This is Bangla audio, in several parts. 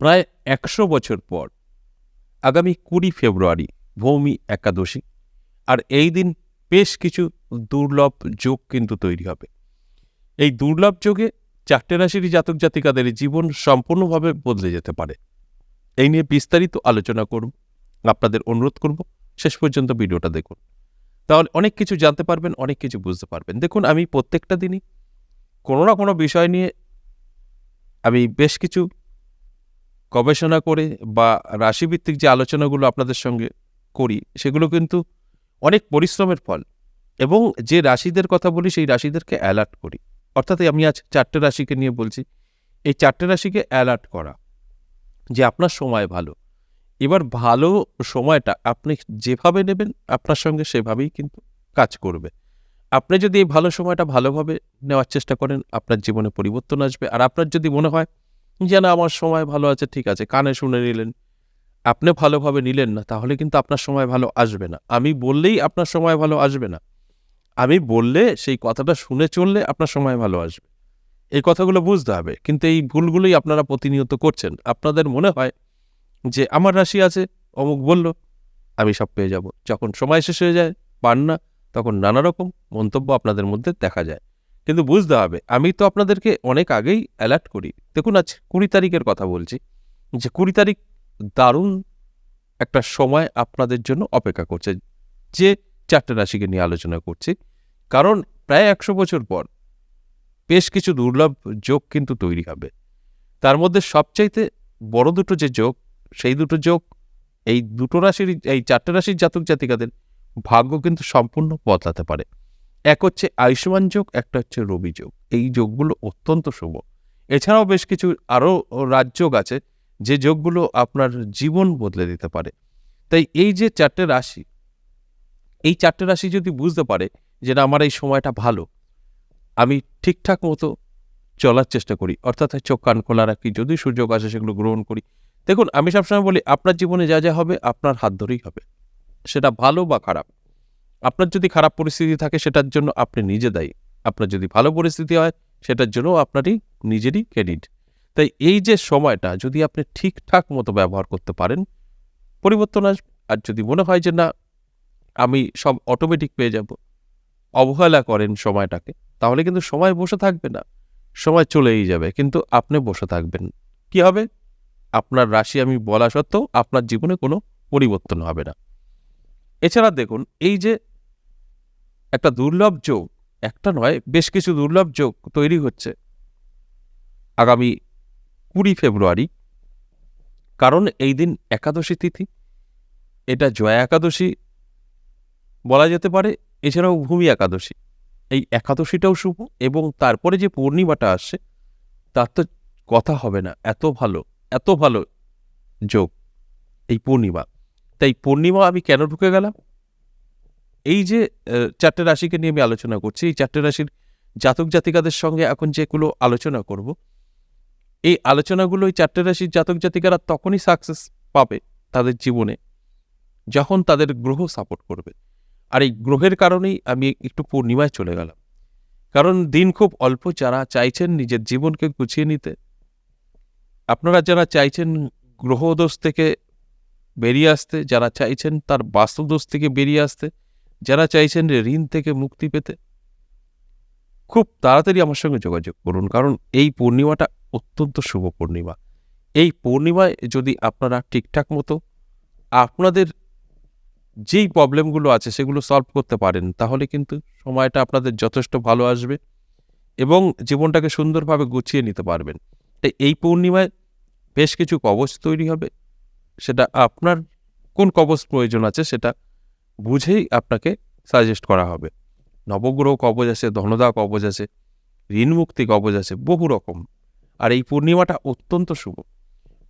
প্রায় একশো বছর পর, আগামী কুড়ি ফেব্রুয়ারি, ভৌমি একাদশী। আর এই দিন বেশ কিছু দুর্লভ যোগ কিন্তু তৈরি হবে। এই দুর্লভ যোগে চারটে রাশির জাতক জাতিকাদের জীবন সম্পূর্ণভাবে বদলে যেতে পারে। এই নিয়ে বিস্তারিত আলোচনা করব, আপনাদের অনুরোধ করব, শেষ পর্যন্ত ভিডিওটা দেখুন। তাহলে অনেক কিছু জানতে পারবেন, অনেক কিছু বুঝতে পারবেন। দেখুন, আমি প্রত্যেকটা দিনই কোনো না কোনো বিষয় নিয়ে আমি বেশ কিছু গবেষণা করে বা রাশিভিত্তিক যে আলোচনাগুলো আপনাদের সঙ্গে করি, সেগুলো কিন্তু অনেক পরিশ্রমের ফল এবং যে রাশিদের কথা বলি, সেই রাশিদেরকে অ্যালার্ট করি। অর্থাৎ আমি আজ চারটে রাশিকে নিয়ে বলছি, এই চারটে রাশিকে অ্যালার্ট করা যে আপনার সময় ভালো। এবার ভালো সময়টা আপনি যেভাবে নেবেন, আপনার সঙ্গে সেভাবেই কিন্তু কাজ করবে। আপনি যদি এই ভালো সময়টা ভালোভাবে নেওয়ার চেষ্টা করেন, আপনার জীবনে পরিবর্তন আসবে। আর আপনার যদি মনে হয় যে না আমার সময় ভালো আছে, ঠিক আছে, কানে শুনে নিলেন। আপনি ভালোভাবে নিলেন না, তাহলে কিন্তু আপনার সময় ভালো আসবে না। আমি বললেই আপনার সময় ভালো আসবে না। আমি বললে সেই কথাটা শুনে চললে আপনার সময় ভালো আসবে। এই কথাগুলো বুঝতে হবে, কিন্তু এই ভুলগুলোই আপনারা প্রতিনিয়ত করছেন। আপনাদের মনে হয় যে আমার রাশি আছে, অমুক বলল, আমি সব পেয়ে যাব। যখন সময় শেষ হয়ে যায়, পান না, তখন নানা রকম মন্তব্য আপনাদের মধ্যে দেখা যায়। কিন্তু বুঝতে হবে, আমি তো আপনাদেরকে অনেক আগেই অ্যালার্ট করি। দেখুন, আজ কুড়ি তারিখের কথা বলছি, যে কুড়ি তারিখ দারুণ একটা সময় আপনাদের জন্য অপেক্ষা করছে, যে চারটে রাশিকে নিয়ে আলোচনা করছি। কারণ প্রায় একশো বছর পর বেশ কিছু দুর্লভ যোগ কিন্তু তৈরি হবে। তার মধ্যে সবচাইতে বড় দুটো যে যোগ, সেই দুটো যোগ, এই দুটো রাশির, এই চারটে রাশির জাতক জাতিকাদের ভাগ্য কিন্তু সম্পূর্ণ বদলাতে পারে। এক হচ্ছে আয়ুষ্মান যোগ, একটা হচ্ছে রবি যোগ। এই যোগগুলো অত্যন্ত শুভ। এছাড়াও বেশ কিছু আরও রাজযোগ আছে, যে যোগগুলো আপনার জীবন বদলে দিতে পারে। তাই এই যে চারটে রাশি, এই চারটে রাশি যদি বুঝতে পারে যে না, আমার এই সময়টা ভালো, আমি ঠিকঠাক মতো চলার চেষ্টা করি, অর্থাৎ চোখ কান খোলা রাখি, যদি সুযোগ আসে সেগুলো গ্রহণ করি। দেখুন, আমি সবসময় বলি, আপনার জীবনে যা যা হবে, আপনার হাত ধরেই হবে। সেটা ভালো বা খারাপ। আপনার যদি খারাপ পরিস্থিতি থাকে, সেটার জন্য আপনি নিজে দায়ী। আপনার যদি ভালো পরিস্থিতি হয়, সেটার জন্য আপনারই নিজেরই ক্রেডিট তাই এই যে সময়টা, যদি আপনি ঠিকঠাক মতো ব্যবহার করতে পারেন, পরিবর্তন আসবে আর যদি মনে হয় যে না, আমি সব অটোমেটিক পেয়ে যাব, অবহেলা করেন সময়টাকে, তাহলে কিন্তু সময় বসে থাকবে না। সময় চলেই যাবে, কিন্তু আপনি বসে থাকবেন। কি হবে? আপনার রাশি আমি বলা সত্ত্বেও আপনার জীবনে কোনো পরিবর্তন হবে না। এছাড়া দেখুন, এই যে একটা দুর্লভ যোগ, একটা নয়, বেশ কিছু দুর্লভ যোগ তৈরি হচ্ছে আগামী কুড়ি ফেব্রুয়ারি। কারণ এই দিন একাদশী তিথি, এটা জয়া একাদশী বলা যেতে পারে, এছাড়াও ভূমি একাদশী। এই একাদশীটাও শুভ এবং তারপরে যে পূর্ণিমাটা আসছে, তার তো কথা হবে না, এত ভালো এত ভালো যোগ এই পূর্ণিমা। তাই পূর্ণিমা আমি কেন ঢুকে গেলাম? এই যে চারটে রাশিকে নিয়ে আমি আলোচনা করছি, এই চারটে রাশির জাতক জাতিকাদের সঙ্গে এখন যেগুলো আলোচনা করব, এই আলোচনাগুলো এই চারটে রাশির জাতক জাতিকারা তখনই সাকসেস পাবে তাদের জীবনে যখন তাদের গ্রহ সাপোর্ট করবে। আর এই গ্রহের কারণেই আমি একটু পূর্ণিমায় চলে গেলাম। কারণ দিন খুব অল্প, যারা চাইছেন নিজের জীবনকে গুছিয়ে নিতে, আপনারা যারা চাইছেন গ্রহদোষ থেকে বেরিয়ে আসতে, যারা চাইছেন তার বাস্তুদোষ থেকে বেরিয়ে আসতে যারা চাইছেন ঋণ থেকে মুক্তি পেতে, খুব তাড়াতাড়ি আমার সঙ্গে যোগাযোগ করুন। কারণ এই পূর্ণিমাটা অত্যন্ত শুভ পূর্ণিমা। এই পূর্ণিমায় যদি আপনারা ঠিকঠাক মতো আপনাদের যেই প্রবলেমগুলো আছে সেগুলো সলভ করতে পারেন, তাহলে কিন্তু সময়টা আপনাদের যথেষ্ট ভালো আসবে এবং জীবনটাকে সুন্দরভাবে গুছিয়ে নিতে পারবেন। তাই এই পূর্ণিমায় বেশ কিছু কবচ তৈরি হবে। সেটা আপনার কোন কবচ প্রয়োজন আছে সেটা বুঝেই আপনাকে সাজেস্ট করা হবে। নবগ্রহ কবজ আছে, ধনদা কবজ আছে, ঋণমুক্তি কবজ আছে, বহু রকম। আর এই পূর্ণিমাটা অত্যন্ত শুভ।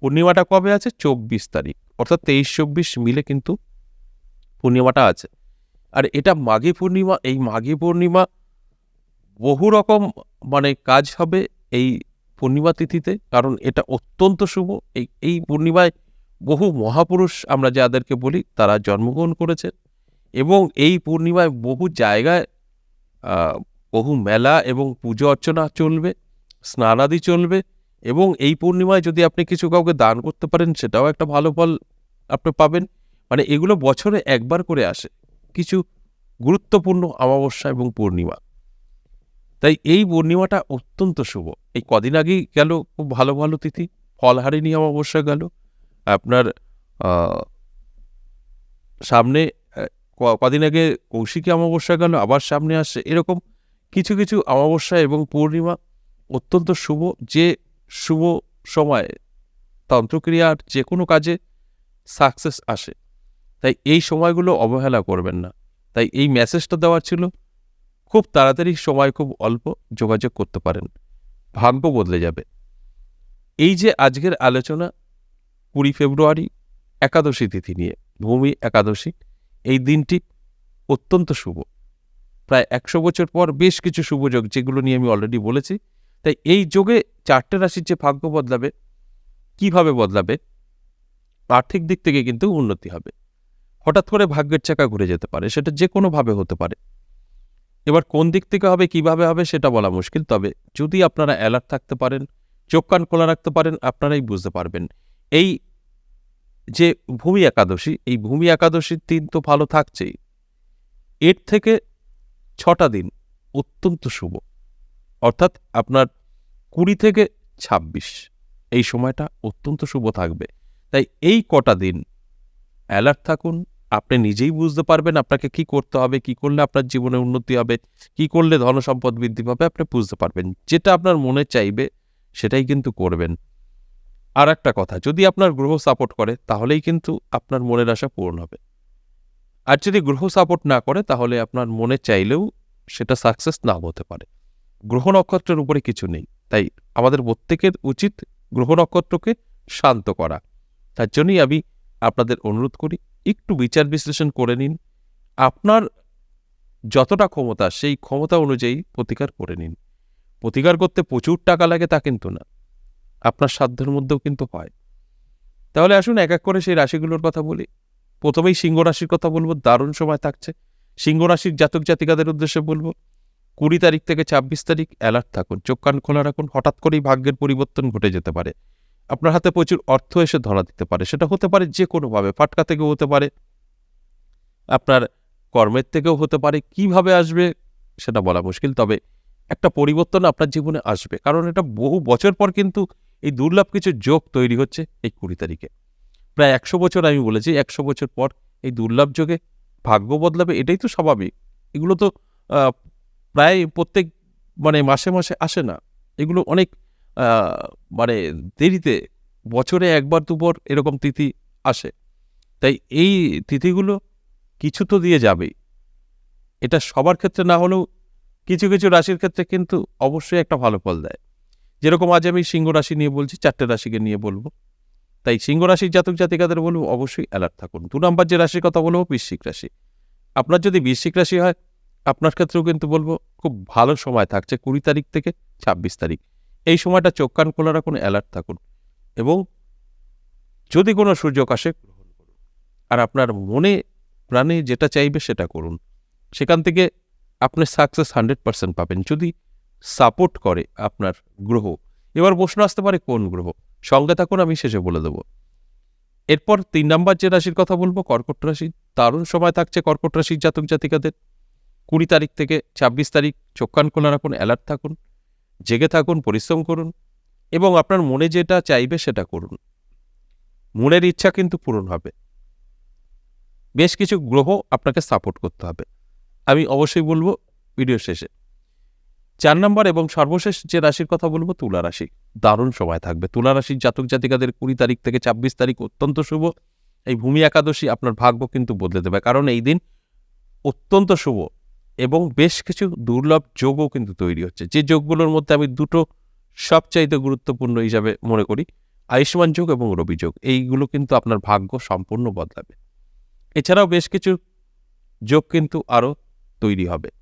পূর্ণিমাটা কবে আছে? চব্বিশ তারিখ। অর্থাৎ তেইশ, চব্বিশ মিলে কিন্তু পূর্ণিমাটা আছে। আর এটা মাঘী পূর্ণিমা, এই মাঘী পূর্ণিমা বহু রকম মানে কাজ হবে এই পূর্ণিমা তিথিতে, কারণ এটা অত্যন্ত শুভ। এই এই পূর্ণিমায় বহু মহাপুরুষ আমরা যাদেরকে বলি, তারা জন্মগ্রহণ করেছেন এবং এই পূর্ণিমায় বহু জায়গায় বহু মেলা এবং পুজো অর্চনা চলবে, স্নানাদি চলবে এবং এই পূর্ণিমায় যদি আপনি কিছু কাউকে দান করতে পারেন, সেটাও একটা ভালো ফল আপনি পাবেন। মানে এগুলো বছরে একবার করে আসে। কিছু গুরুত্বপূর্ণ অমাবস্যা এবং পূর্ণিমা। তাই এই পূর্ণিমাটা অত্যন্ত শুভ। এই কদিন আগেই গেল, খুব ভালো ভালো তিথি। ফলহারিণী অমাবস্যা গেল। আপনার সামনে কদিন আগে কৌশিকী অমাবস্যা গেল আবার সামনে আসছে এরকম কিছু কিছু অমাবস্যা এবং পূর্ণিমা অত্যন্ত শুভ, যে শুভ সময়ে তন্ত্রক্রিয়ার যে কোনো কাজে সাকসেস আসে। তাই এই সময়গুলো অবহেলা করবেন না। তাই এই মেসেজটা দেওয়ার ছিল, খুব তাড়াতাড়ি সময় খুব অল্প যোগাযোগ করতে পারেন। ভাগ্য বদলে যাবে। এই যে আজকের আলোচনা কুড়ি ফেব্রুয়ারি একাদশী তিথি নিয়ে, ভূমি একাদশী এই দিনটি অত্যন্ত শুভ। প্রায় একশো বছর পর বেশ কিছু শুভ যোগ, যেগুলো নিয়ে আমি অলরেডি বলেছি। তাই এই যোগে চারটে রাশির যে ভাগ্য বদলাবে, কীভাবে বদলাবে? আর্থিক দিক থেকে কিন্তু উন্নতি হবে। হঠাৎ করে ভাগ্যের চাকা ঘুরে যেতে পারে, সেটা যে কোনোভাবে হতে পারে। এবার কোন দিক থেকে হবে, কীভাবে হবে, সেটা বলা মুশকিল। তবে যদি আপনারা অ্যালার্ট থাকতে পারেন, চোখ কান খোলা রাখতে পারেন, আপনারাই বুঝতে পারবেন। এই যে ভূমি একাদশী, এই ভূমি একাদশীর দিন তো ভালো থাকছেই। এর থেকে ছটা দিন অত্যন্ত শুভ। অর্থাৎ আপনার কুড়ি থেকে ছাব্বিশ, এই সময়টা অত্যন্ত শুভ থাকবে। তাই এই কটা দিন অ্যালার্ট থাকুন, আপনি নিজেই বুঝতে পারবেন আপনাকে কি করতে হবে, কি করলে আপনার জীবনে উন্নতি হবে, কি করলে ধনসম্পদ বৃদ্ধি পাবে, আপনি বুঝতে পারবেন। যেটা আপনার মনে চাইবে, সেটাই কিন্তু করবেন। আর একটা কথা, যদি আপনার গ্রহ সাপোর্ট করে, তাহলেই কিন্তু আপনার মনের আশা পূরণ হবে। আর যদি গ্রহ সাপোর্ট না করে, তাহলে আপনার মনে চাইলেও সেটা সাকসেস না হতে পারে। গ্রহ নক্ষত্রের উপরে কিছু নেই, তাই আমাদের প্রত্যেকের উচিত গ্রহ নক্ষত্রকে শান্ত করা। তার জন্যই আমি আপনাদের অনুরোধ করি, একটু বিচার বিশ্লেষণ করে নিন। আপনার যতটা ক্ষমতা, সেই ক্ষমতা অনুযায়ী প্রতিকার করে নিন। প্রতিকার করতে প্রচুর টাকা লাগে তা কিন্তু না। আপনার সাধ্যের মধ্যেও কিন্তু হয়। তাহলে আসুন এক এক করে সেই রাশিগুলোর কথা বলি। প্রথমেই সিংহ রাশির কথা বলব, দারুণ সময় থাকছে। সিংহ রাশির জাতক জাতিকাদের উদ্দেশ্যে বলব, কুড়ি তারিখ থেকে ছাব্বিশ তারিখ অ্যালার্ট থাকুন। চোখ কান খোলা রাখুন, হঠাৎ করেই ভাগ্যের পরিবর্তন ঘটে যেতে পারে। আপনার হাতে প্রচুর অর্থ এসে ধরা দিতে পারে। সেটা হতে পারে যে কোনোভাবে ফাটকা থেকেও হতে পারে। আপনার কর্মের থেকেও হতে পারে, কীভাবে আসবে সেটা বলা মুশকিল। তবে একটা পরিবর্তন আপনার জীবনে আসবে। কারণ এটা বহু বছর পর কিন্তু এই দুর্লভ কিছু যোগ তৈরি হচ্ছে এই কুড়ি তারিখে। প্রায় একশো বছর আমি বলেছি, একশো বছর পর এই দুর্লভ যোগে ভাগ্য বদলাবে, এটাই তো স্বাভাবিক। এগুলো তো প্রায় প্রত্যেক মানে মাসে মাসে আসে না। এগুলো অনেক মানে দেরিতে, বছরে একবার দুবার এরকম তিথি আসে। তাই এই তিথিগুলো কিছু তো দিয়ে যাবেই। এটা সবার ক্ষেত্রে না হলেও কিছু কিছু রাশির ক্ষেত্রে কিন্তু অবশ্যই একটা ভালো ফল দেয়। যেরকম আজ আমি সিংহ রাশি নিয়ে বলছি, চারটে রাশিকে নিয়ে বলব। তাই সিংহ রাশির জাতক জাতিকাদের বলব, অবশ্যই অ্যালার্ট থাকুন। দু নম্বর যে রাশির কথা বলব, বৃশ্চিক রাশি। আপনার যদি বৃশ্চিক রাশি হয়, আপনার ক্ষেত্রেও কিন্তু বলব, খুব ভালো সময় থাকছে কুড়ি তারিখ থেকে ছাব্বিশ তারিখ। এই সময়টা চোখ কান খোলা রাখুন অ্যালার্ট থাকুন। এবং যদি কোনো সুযোগ আসে আর আপনার মনে, প্রাণে যেটা চাইবে সেটা করুন। সেখান থেকে আপনি সাকসেস হান্ড্রেড পার্সেন্ট পাবেন। যদি সাপোর্ট করে আপনার গ্রহ। এবার প্রশ্ন আসতে পারে কোন গ্রহ? সঙ্গে থাকুন, আমি শেষে বলে দেবো। এরপর তিন নাম্বার যে রাশির কথা বলব, কর্কট রাশি দারুণ সময় থাকছে কর্কট রাশির জাতক জাতিকাদের। কুড়ি তারিখ থেকে ছাব্বিশ তারিখ চোখ কান খোলা রাখুন অ্যালার্ট থাকুন, জেগে থাকুন, পরিশ্রম করুন এবং আপনার মনে যেটা চাইবে সেটা করুন। মনের ইচ্ছা কিন্তু পূরণ হবে। বেশ কিছু গ্রহ আপনাকে সাপোর্ট করতে হবে। আমি অবশ্যই বলব ভিডিও শেষে। চার নম্বর এবং সর্বশেষ যে রাশির কথা বলব, তুলা রাশি। দারুণ সময় থাকবে। তুলা রাশির জাতক জাতিকাদের কুড়ি তারিখ থেকে ছাব্বিশ তারিখ অত্যন্ত শুভ। এই ভূমি একাদশী আপনার ভাগ্য কিন্তু বদলে দেবে। কারণ এই দিন অত্যন্ত শুভ এবং বেশ কিছু দুর্লভ যোগও কিন্তু তৈরি হচ্ছে। যে যোগগুলোর মধ্যে আমি দুটো সবচাইতে গুরুত্বপূর্ণ হিসাবে মনে করি, আয়ুষ্মান যোগ এবং রবি যোগ। এইগুলো কিন্তু আপনার ভাগ্য সম্পূর্ণ বদলাবে। এছাড়াও বেশ কিছু যোগ কিন্তু আরও তৈরি হবে।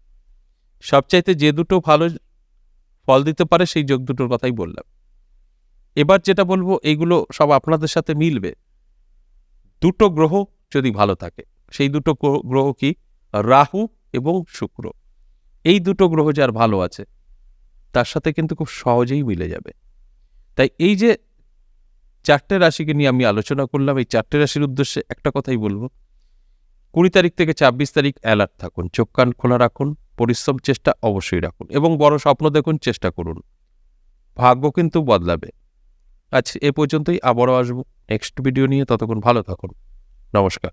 সবচাইতে যে দুটো ভালো ফল দিতে পারে, সেই যোগ দুটোর কথাই বললাম। এবার যেটা বলব এইগুলো সব আপনাদের সাথে মিলবে। দুটো গ্রহ যদি ভালো থাকে, সেই দুটো গ্রহ- কি? রাহু এবং শুক্র। এই দুটো গ্রহ যার ভালো আছে, তার সাথে কিন্তু খুব সহজেই মিলে যাবে। তাই এই যে চারটে রাশিকে নিয়ে আমি আলোচনা করলাম, এই চারটে রাশির উদ্দেশ্যে একটা কথাই বলব। কুড়ি তারিখ থেকে ছাব্বিশ তারিখ অ্যালার্ট থাকুন, চোখ কান খোলা রাখুন। পরিশ্রম চেষ্টা অবশ্যই রাখুন এবং বড় স্বপ্ন দেখুন, চেষ্টা করুন। ভাগ্য কিন্তু বদলাবে। আচ্ছা এ পর্যন্তই, আবারও আসব নেক্সট ভিডিও নিয়ে, ততক্ষণ ভালো থাকুন। নমস্কার।